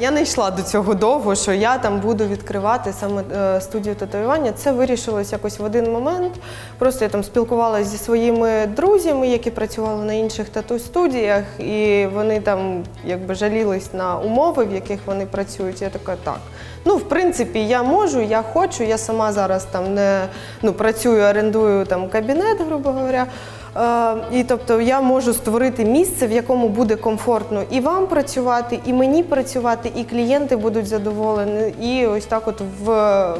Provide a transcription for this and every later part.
Я не йшла до цього довго, що я там буду відкривати саме е, студію татуювання. Це вирішилось якось в один момент. Просто я там спілкувалася зі своїми друзями, які працювали на інших тату-студіях, і вони там якби жалілись на умови, в яких вони працюють. Я така, так. Ну, в принципі, я можу, я хочу. Я сама зараз там не ну, працюю, орендую там кабінет, грубо говоря. Е, І тобто я можу створити місце, в якому буде комфортно і вам працювати, і мені працювати, і клієнти будуть задоволені. І ось так, от в,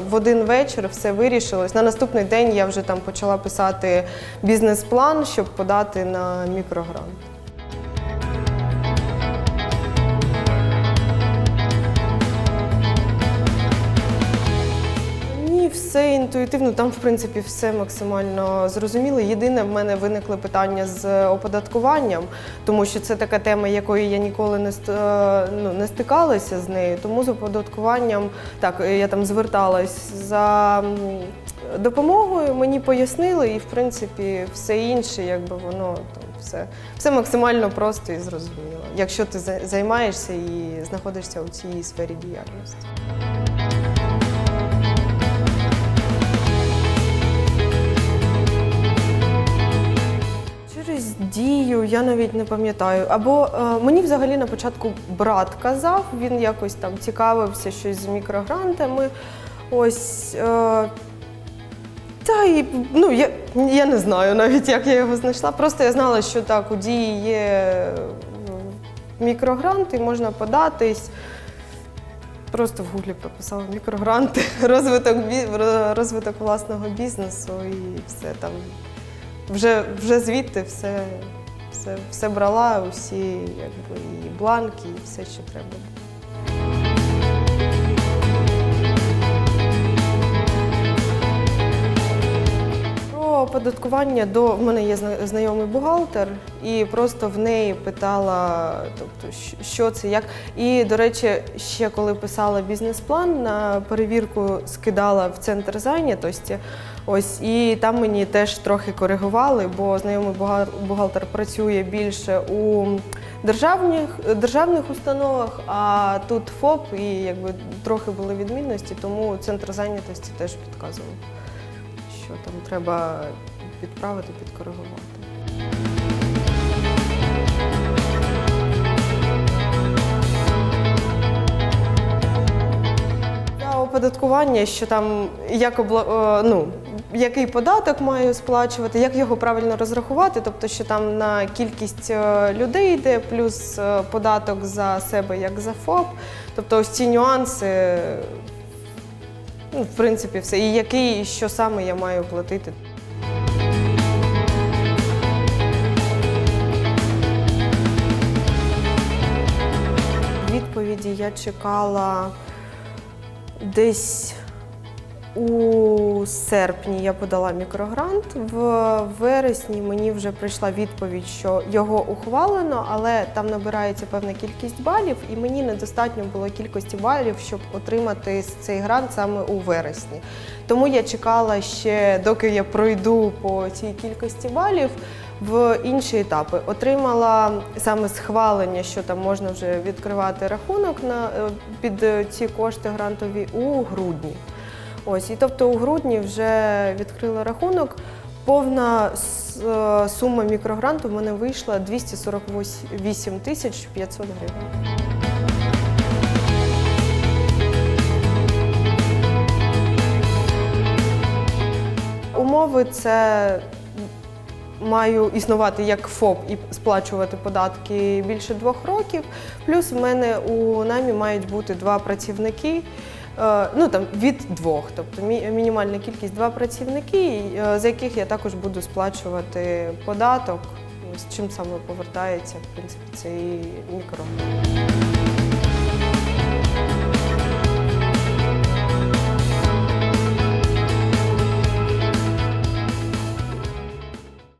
в один вечір все вирішилось. На наступний день я вже там почала писати бізнес-план, щоб подати на мікрогрант. Все інтуїтивно, там, в принципі, все максимально зрозуміло. Єдине, в мене виникли питання з оподаткуванням, тому що це така тема, якою я ніколи не, е, ну, не стикалася з нею. Тому з оподаткуванням так, я там зверталась за допомогою, мені пояснили, і в принципі все інше, якби воно там все, все максимально просто і зрозуміло, якщо ти за- займаєшся і знаходишся у цій сфері діяльності. Я навіть не пам'ятаю. Або е, мені взагалі на початку брат казав, він якось там цікавився щось з мікрогрантами. Ось. Е, та і ну я, я не знаю навіть, як я його знайшла. Просто я знала, що так, у дії є е, мікрогранти, можна податись. Просто в гуглі прописала мікрогранти, розвиток, розвиток власного бізнесу і все там. Вже, вже звідти все, все, все брала, усі якби, і бланки, і все, що треба. було. Оподаткування до в мене є знайомий бухгалтер, і просто в неї питала, тобто, що це, як. І, до речі, ще коли писала бізнес-план, на перевірку скидала в центр зайнятості. Ось і там мені теж трохи коригували, бо знайомий бухгалтер працює більше у державних, державних установах, а тут ФОП, і якби трохи були відмінності, тому центр зайнятості теж підказував що там треба підправити, підкоригувати. Оподаткування, що там як обла... е, ну, який податок маю сплачувати, як його правильно розрахувати, тобто, що там на кількість е, людей йде, плюс е, податок за себе як за ФОП. Тобто ось ці нюанси, ну, в принципі, все. І який, і що саме я маю платити. Чекала десь у серпні я подала мікрогрант. В вересні мені вже прийшла відповідь, що його ухвалено, але там набирається певна кількість балів, і мені недостатньо було кількості балів, щоб отримати цей грант саме у вересні. Тому я чекала ще, доки я пройду по цій кількості балів. В інші етапи отримала саме схвалення, що там можна вже відкривати рахунок на е, під е, ці кошти грантові у грудні. Ось, і тобто у грудні вже відкрила рахунок. Повна е, сума мікрогранту в мене вийшла 248 тисяч 500 гривень. Умови це маю існувати як ФОП і сплачувати податки більше двох років. Плюс в мене у намі мають бути два працівники. е, Ну там від двох, тобто мі- мінімальна кількість два працівники, е, за яких я також буду сплачувати податок. З чим саме повертається в принципі цей мікро.